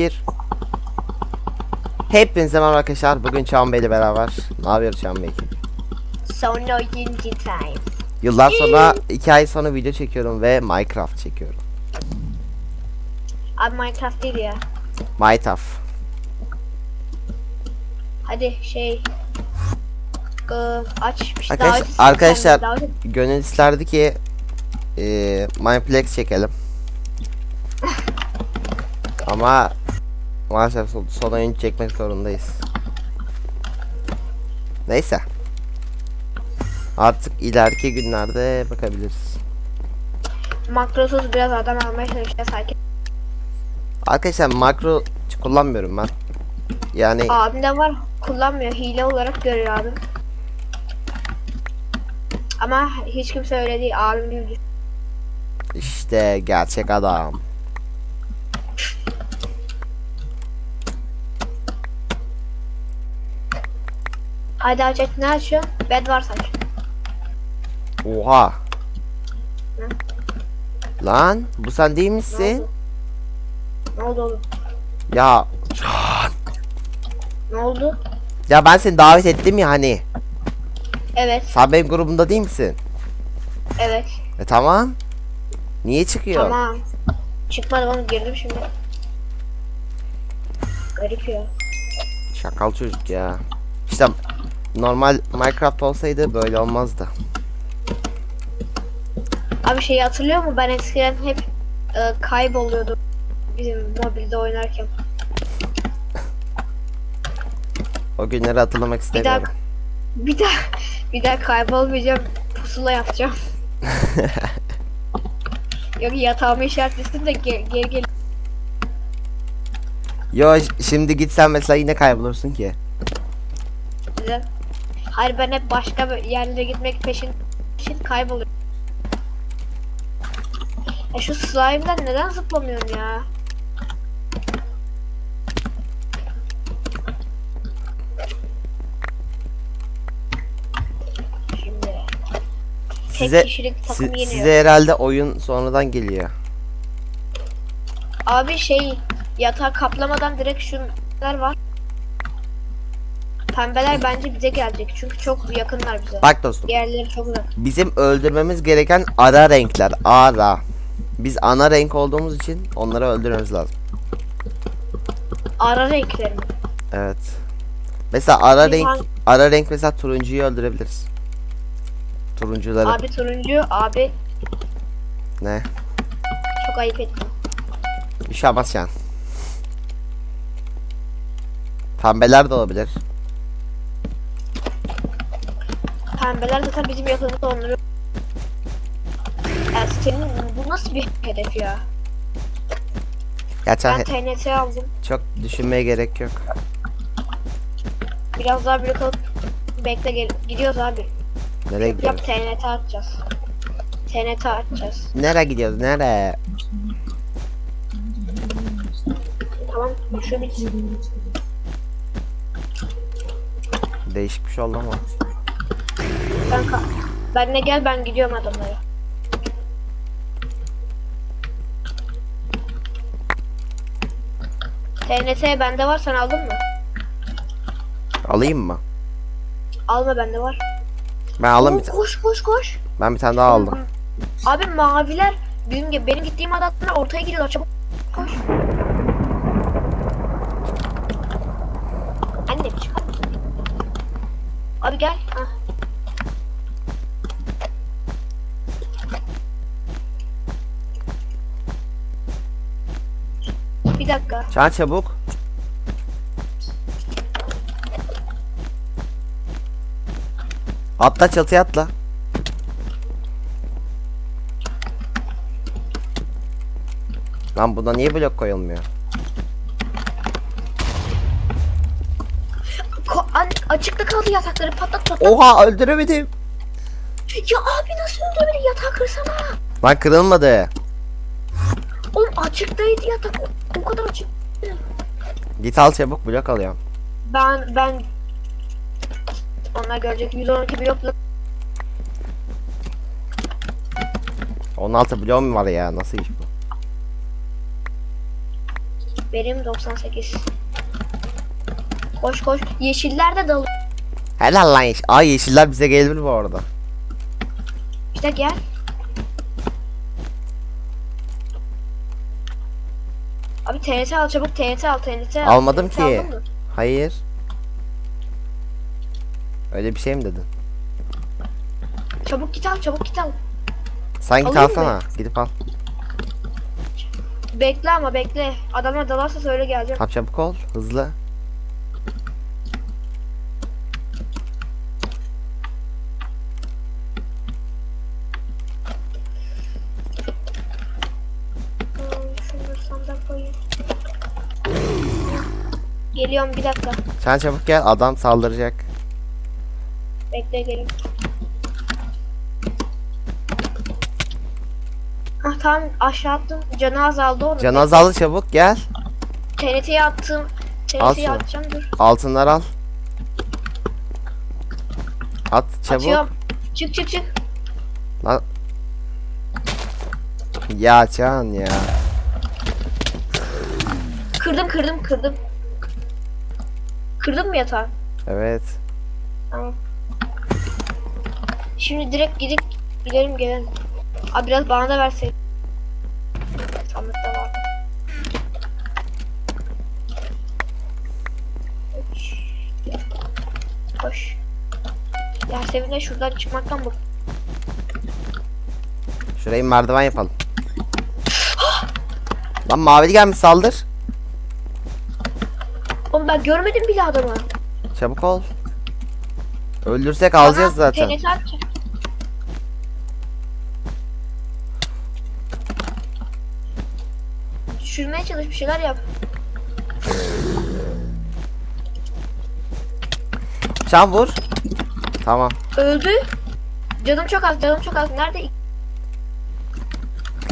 Bir. Hepinize merhaba arkadaşlar. Bugün Çağan Bey ile beraber. Ne yapıyoruz Çağan Bey? Sonra oyuncu time. Yıllar sonra, iki ay sonra video çekiyorum ve Minecraft çekiyorum. Abi Minecraft değil ya. Minecraft. Hadi şey. Iı, aç bir şey Arkadaş- arkadaşlar- et. Gönül isterdi ki eee Mineplex çekelim. Ama maalesef son, son oyun çekmek zorundayız. Neyse. Artık ileriki günlerde bakabiliriz. Makrosuz biraz adam almaya çalışacağız sakin. Arkadaşlar makro kullanmıyorum ben. Yani Abim de var kullanmıyor hile olarak görüyor abim. Ama hiç kimse öyle değil abim gibi işte gerçek adam. Hadi aç aç ne açıyor? Bed var aç. Oha. Ne? Lan bu sen değil Ne misin? oldu? Ne oldu oğlum? Ya Ne oldu? ya ben seni davet ettim ya hani. Evet, Sen benim grubumda değil misin? evet. E tamam. Niye çıkıyor? Tamam. Çıkmadım ama girdim şimdi. Garip ya. Şakal çocuk ya. İşte normal Minecraft olsaydı böyle olmazdı. Abi şeyi hatırlıyor mu? Ben eskiden hep e, kayboluyordum. Bizim mobilde oynarken. O günleri hatırlamak Bir istemiyorum. daha bir daha bir daha kaybolmayacağım. Pusula yapacağım. Yok yatağımı işaretlesin de geri geri gel. Yo şimdi gitsen mesela yine kaybolursun ki. Güzel. Hayır ben hep başka yerlere gitmek peşin, peşin kayboluyorum. Ya şu slime'dan neden zıplamıyorum ya? Şimdi Size si- yeniyor. size herhalde oyun sonradan geliyor. Abi şey yatağı kaplamadan direkt şunlar var. Pembeler bence bize gelecek çünkü çok yakınlar bize. Bak dostum. Diğerleri çok uzak. Bizim öldürmemiz gereken ara renkler. Ara. Biz ana renk olduğumuz için onları öldürmemiz lazım. Ara renkleri mi? Evet. Mesela ara Biz renk hangi- ara renk mesela turuncuyu öldürebiliriz. Turuncuları. Abi turuncu abi Ne? çok ayıp ettim. Bir şey yapmaz yani. Pembeler de olabilir. Pembeler zaten bizim yakınımızda onları. Ya senin bu nasıl bir hedef ya? Gerçi Ben he- TNT aldım. çok düşünmeye gerek yok. Biraz daha bir kalıp bekle gel gidiyoruz abi. Nereye Yap gidiyoruz? TNT atacağız. TNT atacağız. Nereye gidiyoruz? Nereye? Tamam şu bitsin. Değişik bir şey oldu ama. Ben ka benle gel ben gidiyorum adamlara. TNT bende var sen aldın mı? Alayım mı? Alma bende var. Ben aldım Oo, bir ta- koş koş koş. Ben bir tane daha aldım. Abi maviler benim gibi benim gittiğim adamlar ortaya gidiyorlar çabuk koş. Anne çıkar? Abi gel. Hah. Dakika. Çağ çabuk. Atla çatıya atla. Lan buna niye blok koyulmuyor? Ko- an- açıkta kaldı yatakları patlat patlat. Oha öldüremedim. Ya abi nasıl öldürmedin yatağı kırsana. Lan kırılmadı. Oğlum açıktaydı yatak. O kadar açık. Git al çabuk blok alıyorum. Ben ben onlar görecek 112 blokla 16 bloğum var ya nasıl iş bu? Benim 98. Koş koş. Yeşiller de dalıyor. Helal lan yeşil. Aa yeşiller bize gelir bu arada. İşte gel. Abi TNT al çabuk TNT al TNT al. Almadım TNT ki. mı? Hayır. Öyle bir şey mi dedin? Çabuk git al çabuk git al. Sen git Alayım alsana. Gidip al. Bekle ama bekle. Adamlar dalarsa söyle geleceğim. Tam çabuk ol. Hızlı. Hmm, Şunları sandığa koyayım. Geliyorum bir dakika. Sen çabuk gel. Adam saldıracak. Bekle gelin. Ah tamam aşağı attım. Canı azaldı onu. Can azaldı çabuk gel. TNT'ye attım. Al TNT'ye şunu. atacağım dur. Altınlar al. At çabuk. Atıyorum. Çık çık çık. Lan. Ya Can ya. Kırdım kırdım kırdım. Kırdım mı yatağı? Evet. Tamam. Şimdi direkt gidip gidelim gelelim. Abi biraz bana da verseydin. Sandıkta var. Koş. Yasemin'e şuradan çıkmaktan bak. Şurayı merdiven yapalım. Lan mavili gelmiş saldır. Ben görmedim bile adamı. Çabuk ol. Öldürsek alacağız Bana zaten. TNT atacak. Düşürmeye çalış bir şeyler yap. Can vur. Tamam. Öldü. Canım çok az, canım çok az. Nerede?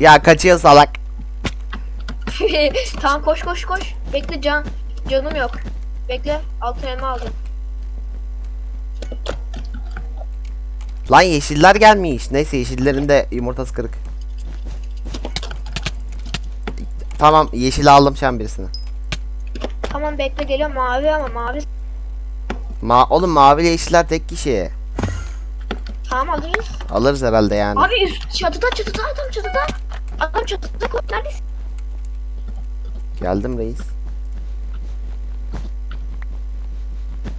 Ya kaçıyor salak. tamam koş koş koş. Bekle can. Canım yok. Bekle. Altın elma aldım. Lan yeşiller gelmiş. Neyse yeşillerin de yumurtası kırık. Tamam yeşil aldım şen birisini. Tamam bekle geliyor mavi ama mavi. Ma oğlum mavi ile yeşiller tek kişi. Tamam alırız. Alırız herhalde yani. Abi üst çatıda çatıda adam çatıda. Adam çatıda koy. Neredesin? Geldim reis.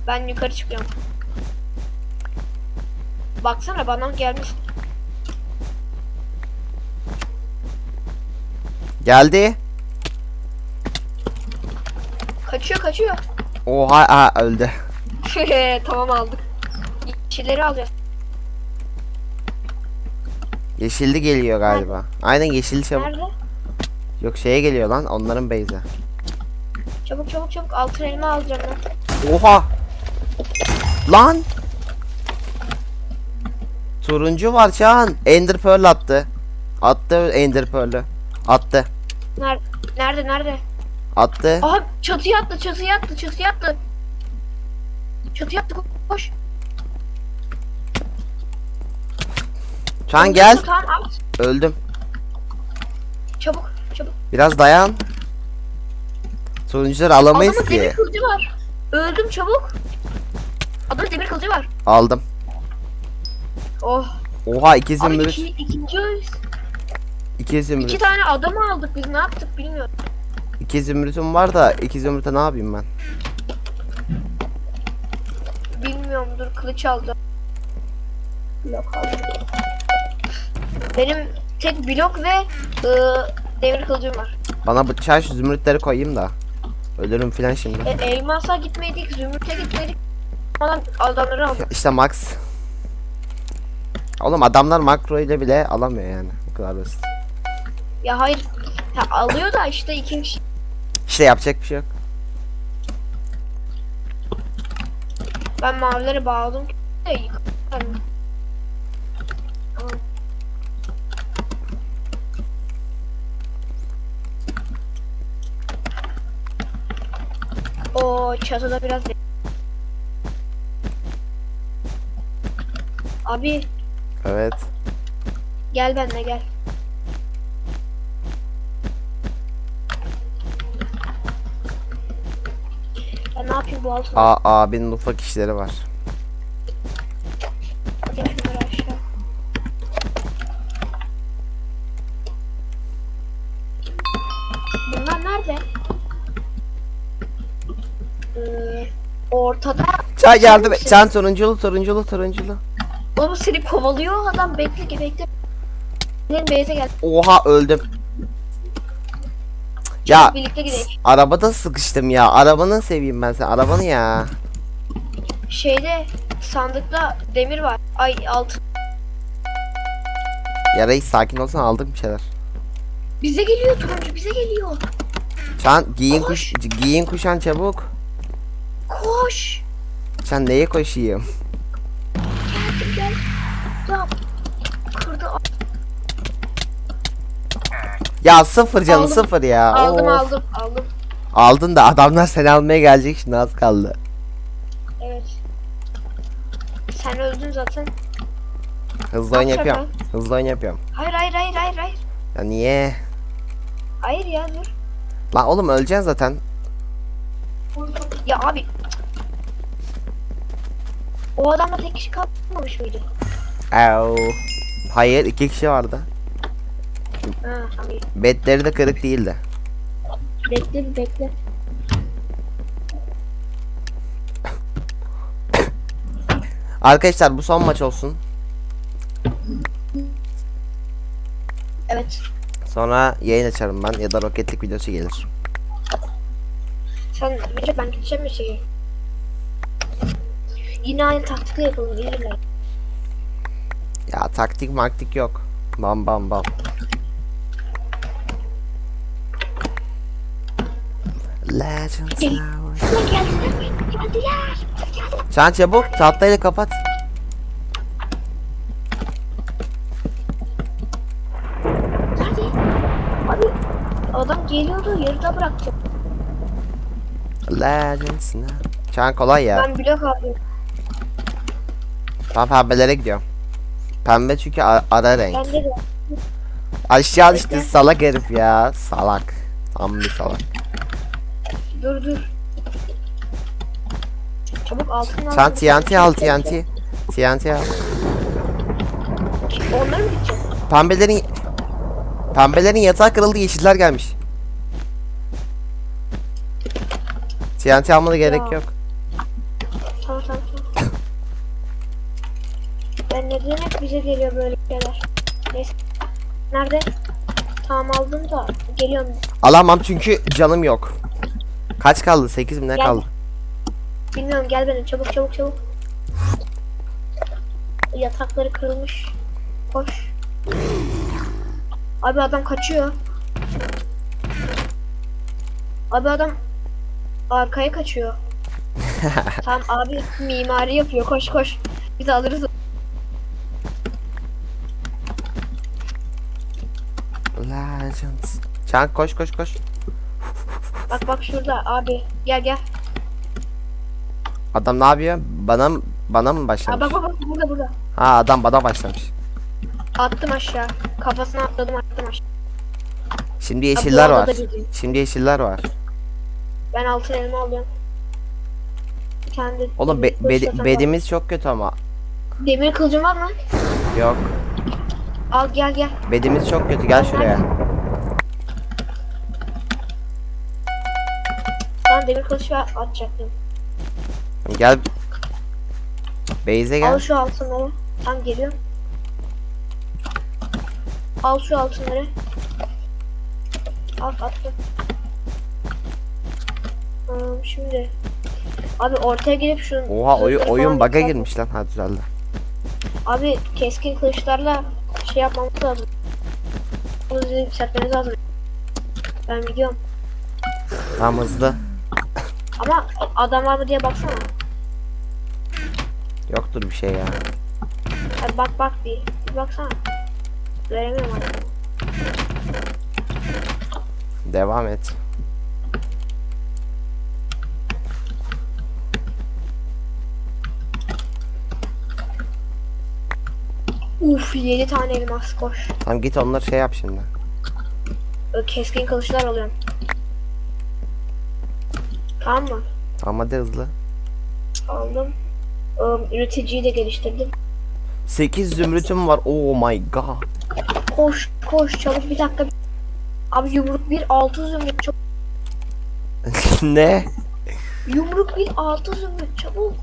Ben yukarı çıkıyorum. Baksana bana gelmiş. Geldi. Kaçıyor kaçıyor. Oha aa, öldü. tamam aldık. Yeşilleri alacağız. Yeşilli geliyor galiba. Aynen yeşilli çabuk. Nerede? Yok şeye geliyor lan onların base'e. Çabuk çabuk çabuk altın elma alacağım ben. Oha. Lan. Turuncu var Çağan. Ender Pearl attı. Attı Ender Pearl'ü. Attı. Nerede? Nerede nerede? Attı. Aha çatıya attı çatıya attı çatıya attı. Çatıya attı koş. Çağan gel. Tamam at. Öldüm. Çabuk çabuk. Biraz dayan. Turuncuları alamayız Adamın ki. kılıcı var. Öldüm çabuk. Adamın demir kılıcı var. Aldım. Oh. Oha iki Abi iki, ikinci öz. İki zümrüt. İki tane adamı aldık biz ne yaptık bilmiyorum. İki zümrütüm var da iki zümrüte ne yapayım ben? Bilmiyorum dur kılıç aldım. Blok aldım. Benim tek blok ve ıı, demir kılıcım var. Bana bıçağı şu zümrütleri koyayım da. Ölürüm filan şimdi. E, elmasa gitmedik, zümrüte gitmedik. Falan adamları aldık. İşte Max. Oğlum adamlar makro ile bile alamıyor yani. Bu kadar basit. Ya hayır. Ya alıyor da işte ikinci. İşte yapacak bir şey yok. Ben mavileri bağladım. O çatıda biraz Abi Evet. gel benimle gel. Ben ne yapayım bu altına? A abinin ufak işleri var. Atayım şunları aşağı. Bunlar nerede? Ee, ortada. Çay yardım et. misin? Çan turunculu turunculu turunculu. Oğlum seni kovalıyor adam bekle bekle. Benim beyze gel. Oha öldüm. Ya Birlikte gidelim. arabada sıkıştım ya. Arabanı seveyim ben sen. Arabanı ya. Şeyde sandıkta demir var. Ay altın. Ya reis sakin olsan aldık bir şeyler. Bize geliyor turuncu bize geliyor. Çan giyin Koş. kuş giyin kuşan çabuk. Koş. Çan neye koşayım? Ya sıfır canı Aldım. sıfır ya. Aldım Of. aldım aldım. Aldın da adamlar seni almaya gelecek şimdi az kaldı. Evet. Sen öldün zaten. Hızlı oyun Ne yapacağım yapıyorum. Hızlı oyun yapıyorum. Hayır hayır hayır hayır hayır. Ya niye? Hayır ya dur. Lan oğlum öleceksin zaten. Ya abi. O adamla tek kişi kalmamış mıydı? Au. Hayır iki kişi vardı. Ha, abi. Betleri de kırık değildi. Bekle bir bekle. Arkadaşlar bu son maç olsun. Evet. Sonra yayın açarım ben ya da roketlik videosu gelir. Sen Recep ben gideceğim bir şeye. Yine aynı taktikle yapalım. İyiler. Ya taktik maktik yok. Bam bam bam. Legends. Geldiler. Çan çabuk tahtayla kapat. Nerede? Abi adam geliyordu yarıda bıraktım. Legends now. Çan kolay ya. Ben blok aldım. Ben pembelere gidiyorum. Pembe çünkü a- ara renk. Bende de. Aşağı düştü salak herif ya. Salak. Tam bir salak. Dur dur. Çabuk altından Çan TNT al TNT. TNT al. Onları mı gideceğim? Pembelerin Pembelerin yatağı kırıldı yeşiller gelmiş. TNT almana gerek yok. Tamam tamam tamam. Ben neden hep bize geliyor böyle şeyler? Neyse. Nerede? Tamam aldım da geliyorum. Alamam çünkü canım yok. Kaç kaldı? 8 mi ne Gel. kaldı? Bilmiyorum gel benim çabuk çabuk çabuk. Yatakları kırılmış. Koş. Abi adam kaçıyor. Abi adam arkaya kaçıyor. tamam abi mimari yapıyor. Koş koş. Biz alırız. Legends. Çan koş koş koş. Bak bak şurada abi. Gel gel. Adam ne yapıyor? Bana mı- bana mı Aa, başlamış? bak bak bak burada burada. Ha adam bana başlamış. Attım aşağı. Kafasına atladım attım aşağı. Şimdi yeşiller arada var. da gidiyor. Şimdi yeşiller var. Ben altın elma alıyorum. De Oğlum demir be- bedi- var. bedimiz çok kötü ama. Demir kılıcın var mı? Yok. Al gel gel. Bedimiz çok kötü. Gel şuraya. Demir kılıç atacaktım. Gel. Beyze Al gel. şu altınları. Tam geliyorum. Al şu altınları. Al attım. Hmm, şimdi. Abi ortaya gelip şunu. Oha zırhları oyun falan bug'a girmiş lan. Ha düzeldi. Abi keskin kılıçlarla şey yapmamız lazım. Bunu size yükseltmeniz lazım. Ben gidiyorum. Tamam hızlı. Ama adam var mı diye baksana. Yoktur bir şey ya. Hadi bak bak bir. Bir baksana. Göremiyorum adamı. Devam et. Uf 7 tane elmas koş. Tamam git onları şey yap şimdi. Keskin kılıçlar alıyorum. Tamam mı? Tamam hadi hızlı. Aldım. Um, üreticiyi de geliştirdim. 8 zümrütüm var. Oh my god. Koş koş çabuk bir dakika. Abi yumruk bir altı zümrüt çabuk. ne? Yumruk bir altı zümrüt çabuk.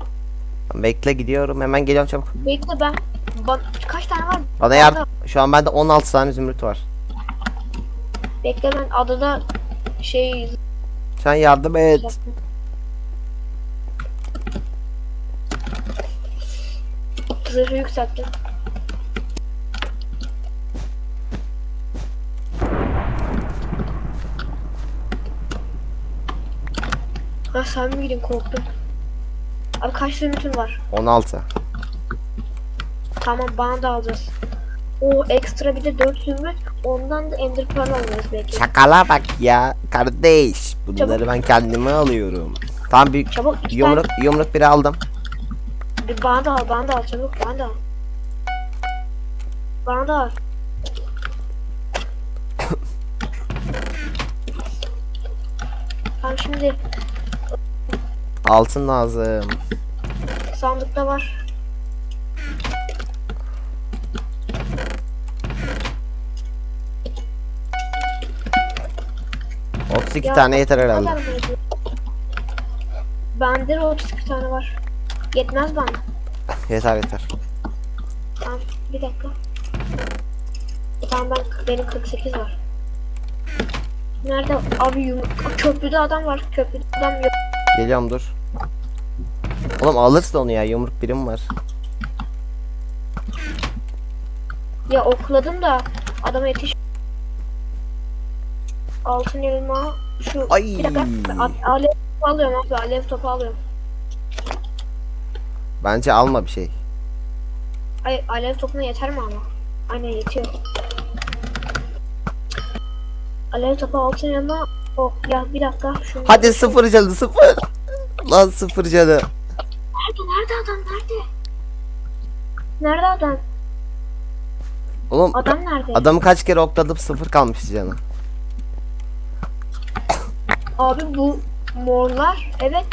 Bekle gidiyorum. Hemen geliyorum çabuk. Bekle ben. Ban kaç tane var? Bana yardım. Şu an bende 16 tane zümrüt var. Bekle ben adada şey Sen yardım et. Zırhı yükselttim. Ha sen mi gidin korktum. Abi kaç zümrütün var? 16. Tamam bana da alacağız. O ekstra bir de 4 zümrüt. Ondan da ender pearl alacağız belki. Şakala bak ya kardeş. Bunları Çabuk. ben kendime alıyorum. Tamam bir Çabuk iki yumruk yumruk biri aldım. Bir bana da al, bana da al çabuk bana da al. Bana da al. Tamam şimdi Altın lazım. sandıkta var. Otuz iki Ya, tane yeter herhalde. Bende de 32 tane var. Yetmez bana. Yeter yeter. Tamam bir dakika. Tamam ben benim 48 var. Nerede? Abi yumruk. Köprüde adam var. Köprüde adam yok. Geliyorum dur. Oğlum alırsın onu ya yumruk birim var. Ya okladım da adama yetiş. Altın elma şu Ay. bir dakika. A- alev topu alıyorum abi alev topu alıyorum. Bence alma bir şey. Ay alev topuna yeter mi ama? Aynen yetiyor. Alev topu altın elma. Oh ya bir dakika. Şunu... Hadi sıfır canı sıfır. Lan sıfır canı. Nerede nerede adam nerede? Nerede adam? Oğlum Adam nerede? adamı kaç kere okladım sıfır kalmış canı. Abi bu morlar evet.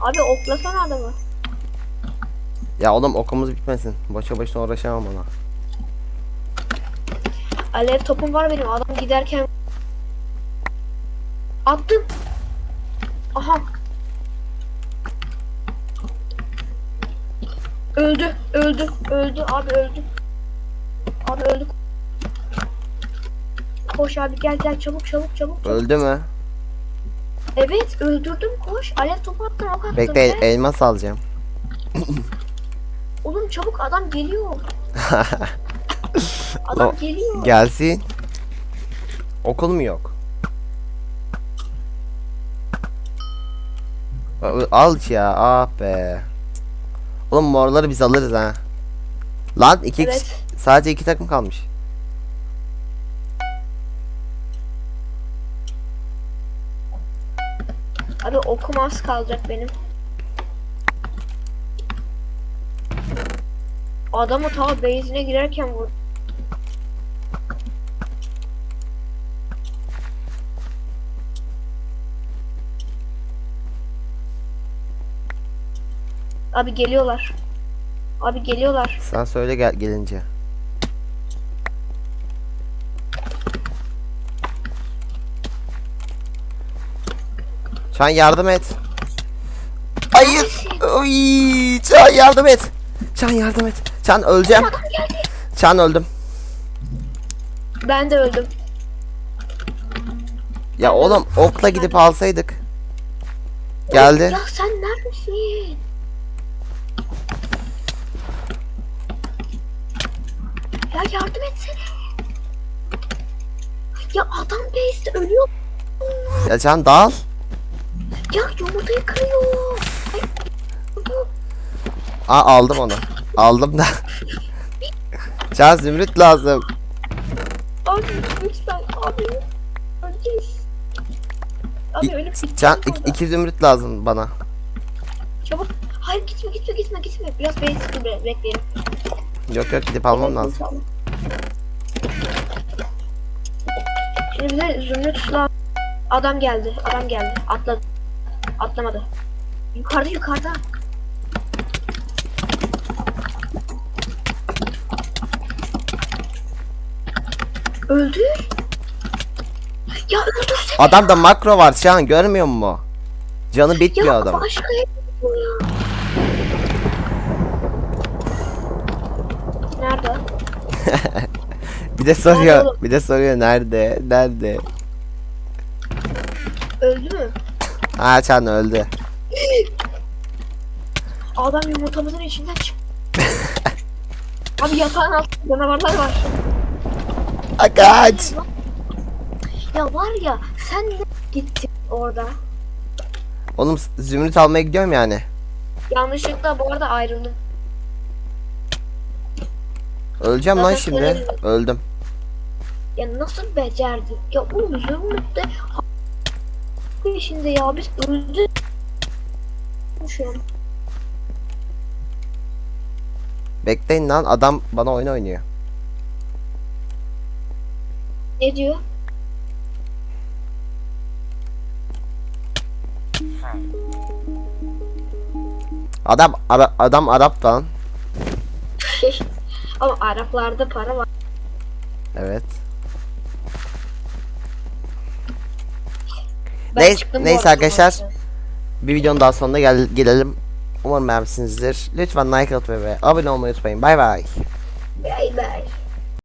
Abi oklasana adamı. Ya oğlum okumuz bitmesin. Boşa boşuna uğraşamam ona. Alev topum var benim adam giderken. Attım. Aha. Öldü, öldü, öldü abi öldü. Abi öldü. Koş abi gel gel çabuk çabuk çabuk. çabuk. Öldü mü? Evet öldürdüm koş. Alev topu attım ok attım. Bekle Gel. elmas alacağım. Oğlum çabuk adam geliyor. O- adam geliyor. Gelsin. Okul mu yok? A- Al ya ah be. Oğlum morları biz alırız ha. Lan iki Evet. kişi- sadece iki takım kalmış. Abi okum az kalacak benim. Adamı ta base'ine girerken vur. Abi geliyorlar. Abi geliyorlar. Sen söyle gel gelince. Çan yardım et. Hayır. Oy, Çan yardım et. Çan yardım et. Çan öleceğim. Çan öldüm. Ben de öldüm. Ya oğlum okla gidip alsaydık. Geldi. Ya sen neredesin? Ya yardım etsene. Ya adam base'de ölüyor. Ya Can dal. Ya yumurtayı kırıyor. Ay, Aa aldım onu. Aldım da. Can zümrüt lazım. Abi lütfen abi. Öleceğiz. Abi ölüp gideceğiz Can orada. ik- iki zümrüt lazım bana. Çabuk. Hayır gitme gitme gitme gitme. Biraz base be- bekleyelim. Yok yok gidip almam lazım. Şimdi bize zümrütla adam geldi. Adam geldi. Atladı. Atlamadı. Yukarıda yukarıda. Öldü. Ya öldürsene. Adamda makro var Çağan görmüyor musun? Canı bitmiyor Ya adam. başka. Nerede? Bir de soruyor. oğlum? Bir de soruyor nerede? Nerede? Öldü mü? Ha Çağan öldü. Adam yumurtamızın içinden çık. Abi yatağın altında canavarlar var. Ha, kaç. Ya var ya sen ne gittin orada? Oğlum zümrüt almaya gidiyorum yani. Yanlışlıkla bu arada ayrıldım. Öleceğim lan Zaten şimdi. söyledim. Öldüm. Ya nasıl becerdin? Ya oğlum Zümrüt'te peşinde ya biz. Şu an. Bekleyin lan adam bana oyun oynuyor. Ne diyor? Adam Ara- adam Arap lan. Ama Araplarda para var. Evet. Ben Neyse- çıktım bu neyse arada arkadaşlar. Bir videonun daha sonuna gel gelelim. Umarım beğenmişsinizdir. Lütfen like atmayı ve abone olmayı unutmayın. Bay bay. Bay bay.